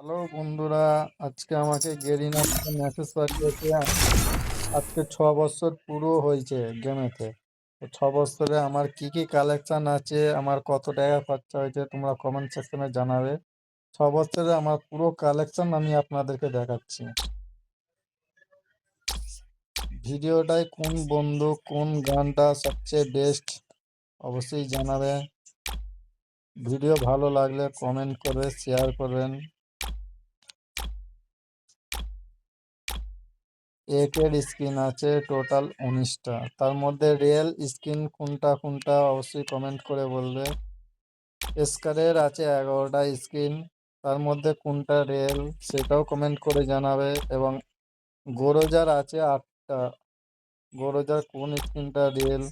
Hello বন্ধুরা, আজকে আমাকে গেরিনা থেকে মেসেজ পাঠিয়েছে। আজকে ছ বছর পুরো হয়েছে গেমেতে তো ছ বছরে আমার কি কি কালেকশন আছে, আমার কত টাকা খরচা হয়েছে তোমরা কমেন্ট সেকশনে জানাবে। ছ বছরে আমার পুরো কালেকশন আমি আপনাদেরকে দেখাচ্ছি। ভিডিওটায় কোন বন্ধু, কোন গানটা সবচেয়ে বেস্ট অবশ্যই জানাবে। ভিডিও ভালো লাগলে কমেন্ট করে শেয়ার করবেন। একের স্ক্রিন আছে টোটাল উনিশটা। তার মধ্যে রিয়েল স্ক্রিন কোনটা কোনটা অবশ্যই কমেন্ট করে বলবে। স্কারের আছে এগারোটা স্ক্রিন তার মধ্যে কোনটা রিয়েল সেটাও কমেন্ট করে জানাবে এবং গোরোজার আছে আটটা। গোরোজার কোন স্ক্রিনটা রিয়েল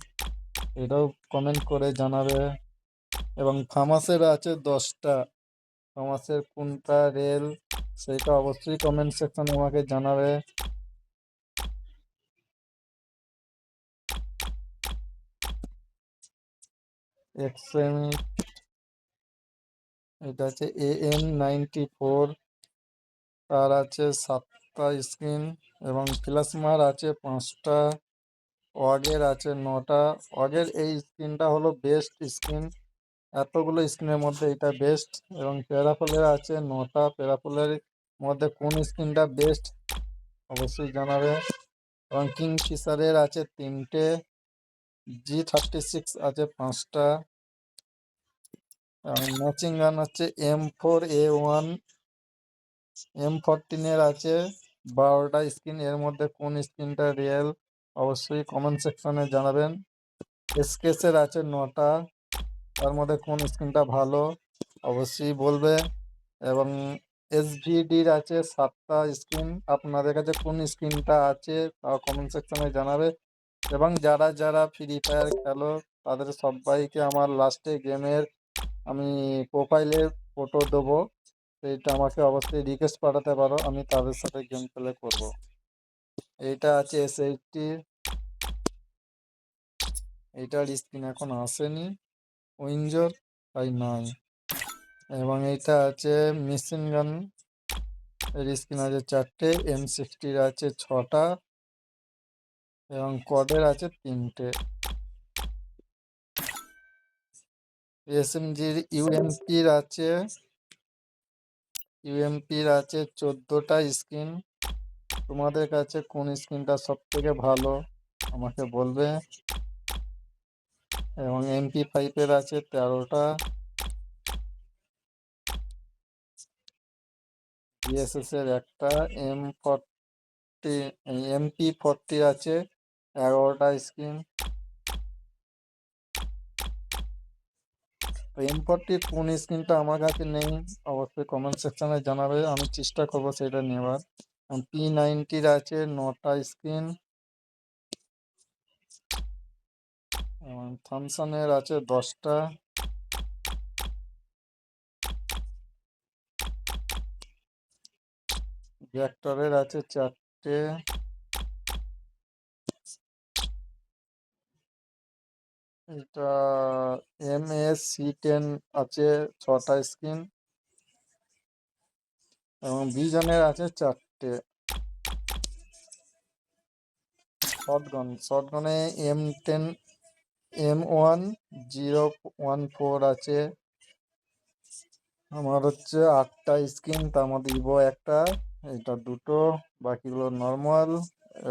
এটাও কমেন্ট করে জানাবে এবং ফামাসের আছে দশটা। ফামাসের কোনটা রিয়েল সেটা অবশ্যই কমেন্ট সেকশনে আমাকে জানাবে। এক্সএমি এটা আছে এ এন নাইনটি ফোর তার আছে সাতটা স্ক্রিন এবং প্লাসমার আছে পাঁচটা ওয়াগের আছে নটা। ওয়াগের এই স্ক্রিনটা হলো বেস্ট স্ক্রিন। এতগুলো স্ক্রিনের মধ্যে এটা বেস্ট এবং প্যারাফলের আছে নটা। প্যারাফলের মধ্যে কোন স্ক্রিনটা বেস্ট অবশ্যই জানাবে। এবং কিং ফিশারের আছে তিনটে। জি থার্টি সিক্স আছে পাঁচটা। ম্যাচিং গান হচ্ছে M four A one M ফোরটিনের আছে। বারোটা স্ক্রিন এর মধ্যে কোন স্ক্রিনটা রিয়েল অবশ্যই কমেন্ট সেকশনে জানাবেন। এসকেসের আছে নটা, তার মধ্যে কোন স্ক্রিনটা ভালো অবশ্যই বলবে। এবং এসভিডির আছে সাতটা স্ক্রিন আপনাদের কাছে কোন স্ক্রিনটা আছে তাও কমেন্ট সেকশনে জানাবে। এবং যারা যারা ফ্রি ফায়ার খেলো, তাদের সবাইকে আমার লাস্টে গেমের আমি প্রোফাইলে ফটো দেবো। সেইটা আমাকে অবশ্যই রিকোয়েস্ট পাঠাতে পারো, আমি তাদের সাথে গেম প্লে করব। এইটা আছে এস এইটটি এইটার স্ক্রিন এখন আসেনি। উইঞ্জোর তাই নয় এবং এইটা আছে মেশিন গান এর স্ক্রিন আছে চারটে এম সিক্সটির আছে ছটা। এবং কডের আছে তিনটে। এসএমজির ইউএমপির আছে। ইউএমপির আছে চোদ্দোটা স্ক্রিন। তোমাদের কাছে কোন স্ক্রিনটা সব থেকে ভালো আমাকে বলবে। এবং এমপি ফাইভের আছে তেরোটা। বিএসএস এর একটা এম ফর্টি এমপি ফর্টি আছে এগারোটা স্ক্রিন। এম ফর্টির কোন স্ক্রিনটা আমার কাছে নেই, অবশ্যই কমেন্ট সেকশনে জানাবে, আমি চেষ্টা করব সেটা নেওয়ার। পি নাইনটির আছে নটা স্ক্রিন। থমসনের আছে দশটা। ভেক্টরের আছে চারটে। এটা এম এস সি টেন আছে, ছটা স্ক্রিন এবং বিজনের আছে চারটে। Shotgun শর্টগনে M ten M one zero one four আছে। আমার হচ্ছে আটটা স্ক্রিন তার মধ্যে ইভো একটা, এটা দুটো, বাকিগুলো নর্মাল।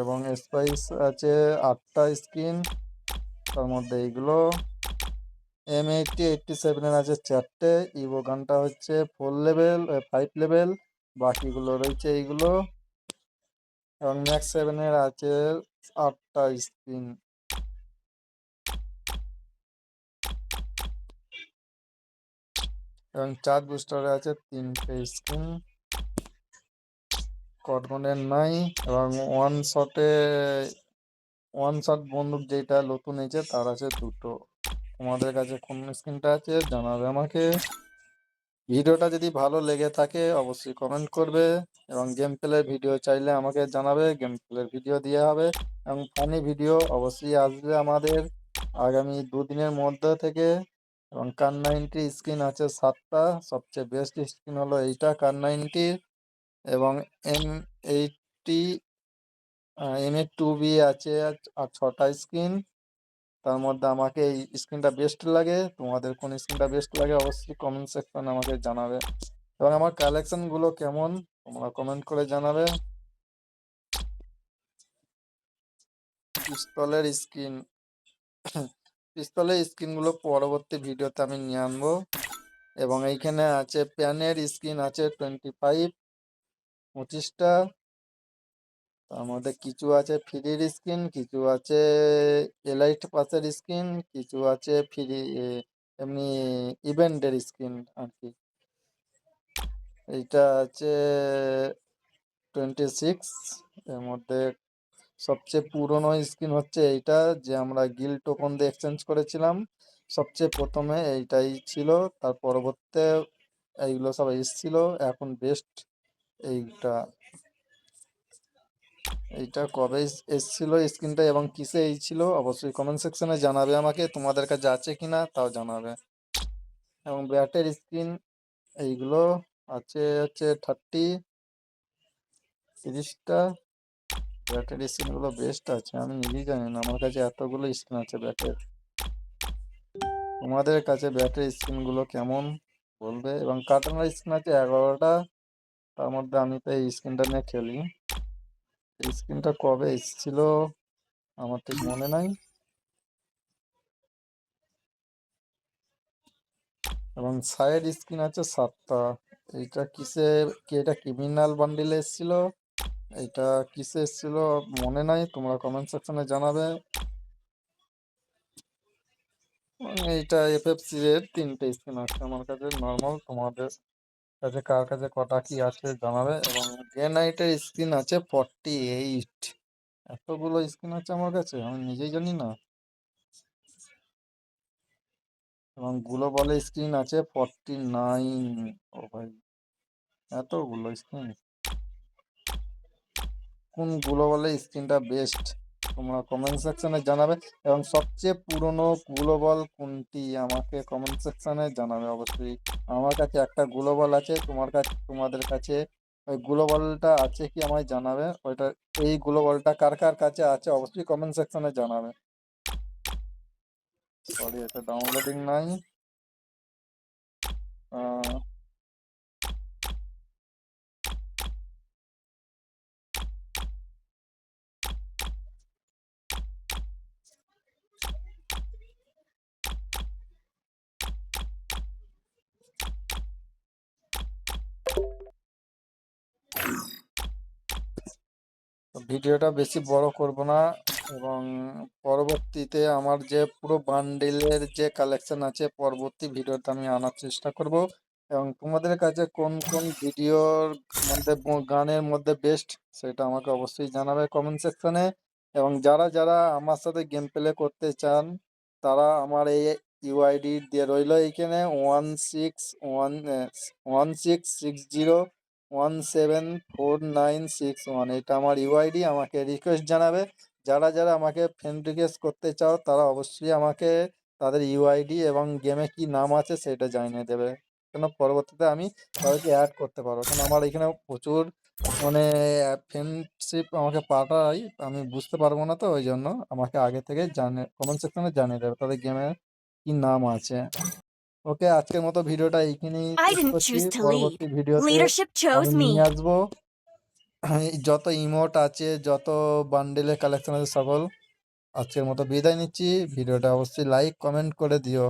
এবং স্পাইস আছে আটটা স্ক্রিন তার মধ্যে এইগুলো। এম এইটটি এইটটি সেভেনের আছে চারটে। ইভো গানটা হচ্ছে ফোর লেভেল ফাইভ লেভেল বাকিগুলো রয়েছে এইগুলো। এবং ম্যাক্স সেভেনের আছে আটটা স্ক্রিন এবং চার বুস্টারে আছে তিনটে স্ক্রিন কটমনের নাই এবং ওয়ান শটে ওয়ান শট বন্দুক যেটা নতুন এসেছে, তার আছে দুটো। তোমাদের কাছে কোন স্ক্রিনটা আছে জানাবে আমাকে। ভিডিওটা যদি ভালো লেগে থাকে, অবশ্যই কমেন্ট করবে এবং গেম প্লে ভিডিও চাইলে আমাকে জানাবে। গেম প্লের ভিডিও দেওয়া হবে এবং ফানি ভিডিও অবশ্যই আসবে আমাদের আগামী দুদিনের মধ্যে থেকে। এবং কার নাইনটি স্ক্রিন আছে সাতটা, সবচেয়ে বেস্ট স্ক্রিন হলো এইটা কার নাইনটির এবং M eighty M A two B আছে আর ছটা স্ক্রিন। তার মধ্যে আমাকে এই স্ক্রিনটা বেস্ট লাগে। তোমাদের কোন স্ক্রিনটা বেস্ট লাগে অবশ্যই কমেন্ট সেকশনে আমাকে জানাবে। এবং আমার কালেকশনগুলো কেমন, তোমরা কমেন্ট করে জানাবে। পিস্তলের স্ক্রিন। পিস্তলের স্ক্রিনগুলো পরবর্তী ভিডিওতে আমি নিয়ে আনব। এবং এইখানে আছে প্যানের স্ক্রিন আছে টোয়েন্টি ফাইভ পঁচিশটা। তার মধ্যে কিছু আছে ফ্রির স্ক্রিন কিছু আছে এলাইট পাসের স্ক্রিন কিছু আছে ফ্রি এমনি ইভেন্টের স্ক্রিন আর কি এইটা আছে টোয়েন্টি সিক্স এর মধ্যে সবচেয়ে পুরনো স্ক্রিন হচ্ছে এইটা যে আমরা গিল টোকন দিয়ে এক্সচেঞ্জ করেছিলাম। সবচেয়ে প্রথমে এইটাই ছিল, তার পরবর্তীতে এইগুলো সব এসছিল, এখন বেস্ট এইটা। এইটা কবে এস- এসছিল স্ক্রিনটা এবং কিসে এই ছিল, অবশ্যই কমেন্ট সেকশনে জানাবে আমাকে, তোমাদের কাছে আছে কিনা তাও জানাবে। এবং ব্যাটের স্ক্রিন এইগুলো আছে হচ্ছে থার্টি, তিরিশটা। ব্যাটের স্ক্রিনগুলো বেস্ট আছে, আমি নিজেই জানি না, আমার কাছে এতগুলো স্ক্রিন আছে ব্যাটের। তোমাদের কাছে ব্যাটের স্ক্রিনগুলো কেমন বলবে? এবং কার্টনের স্ক্রিন আছে এগারোটা, তার মধ্যে আমি তো এই স্ক্রিনটা নিয়ে খেলি। স্ক্রিনটা কবে এসেছিল, আমার ঠিক মনে নাই। এবং সাইড স্ক্রিন আছে সাতটা, এইটা কিসে কি এটা ক্রিমিনাল বান্ডিলে এসেছিল? এইটা কিসে এসেছিল মনে নাই, তোমরা কমেন্ট সেকশনে জানাবে। এইটা এফএফসি এর তিনটে স্ক্রিন আছে আমার কাছে নর্মাল তোমাদের। কাছে কার কাছে কটা কি আছে জানাবে এবং ডে নাইটের স্ক্রিন আছে ফর্টি এইট এতগুলো স্ক্রিন আছে আমার কাছে? আমি নিজেই জানি না। এবং গ্লোবালের স্ক্রিন আছে ফর্টি নাইন ও ভাই, এতগুলো স্ক্রিন কোন গ্লোবালের স্ক্রিনটা বেস্ট তোমরা কমেন্ট সেকশনে জানাবে এবং সবচেয়ে পুরনো গ্লোবাল কোনটি আমাকে কমেন্ট সেকশনে জানাবে অবশ্যই। আমার কাছে একটা গ্লোবাল আছে, তোমার কাছে, তোমাদের কাছে ওই গ্লোবালটা আছে কি আমায় জানাবে? ওইটা, এই গ্লোবালটা কার কার কাছে আছে অবশ্যই কমেন্ট সেকশনে জানাবে। সরি এটা ডাউনলোডিং নাই। ভিডিওটা বেশি বড় করব না এবং পরবর্তীতে আমার যে পুরো বান্ডেলের যে কালেকশন আছে, পরবর্তী ভিডিওতে আমি আনার চেষ্টা করব এবং তোমাদের কাছে কোন কোন ভিডিওর মধ্যে গানের মধ্যে বেস্ট সেটা আমাকে অবশ্যই জানাবে কমেন্ট সেকশনে এবং যারা যারা আমার সাথে গেম প্লে করতে চান, তারা আমার এই ইউআইডি দিয়ে রইল এইখানে one six one one six six zero one seven four nine six one এটা আমার ইউআইডি আমাকে রিকোয়েস্ট জানাবে। যারা যারা আমাকে ফ্রেন্ড রিকোয়েস্ট করতে চাও, তারা অবশ্যই আমাকে তাদের ইউআইডি এবং গেমে কি নাম আছে সেটা জানিয়ে দেবে। কেন, পরবর্তীতে আমি তাদেরকে অ্যাড করতে পারব। কারণ আমার এখানে প্রচুর মানে ফ্রেন্ডশিপ আমাকে পাঠাই আমি বুঝতে পারব না তো, ওই জন্য আমাকে আগে থেকে জানে কমেন্ট সেকশনে জানিয়ে দেবে তাদের গেমে কি নাম আছে। ওকে আজকের মতো ভিডিওটা এইখানেই. পরবর্তী ভিডিও নিয়ে আসব। যত ইমোট আছে যত বান্ডেলের কালেকশন আছে সকল আজকের মতো বিদায় নিচ্ছি। ভিডিওটা অবশ্যই লাইক কমেন্ট করে দিও।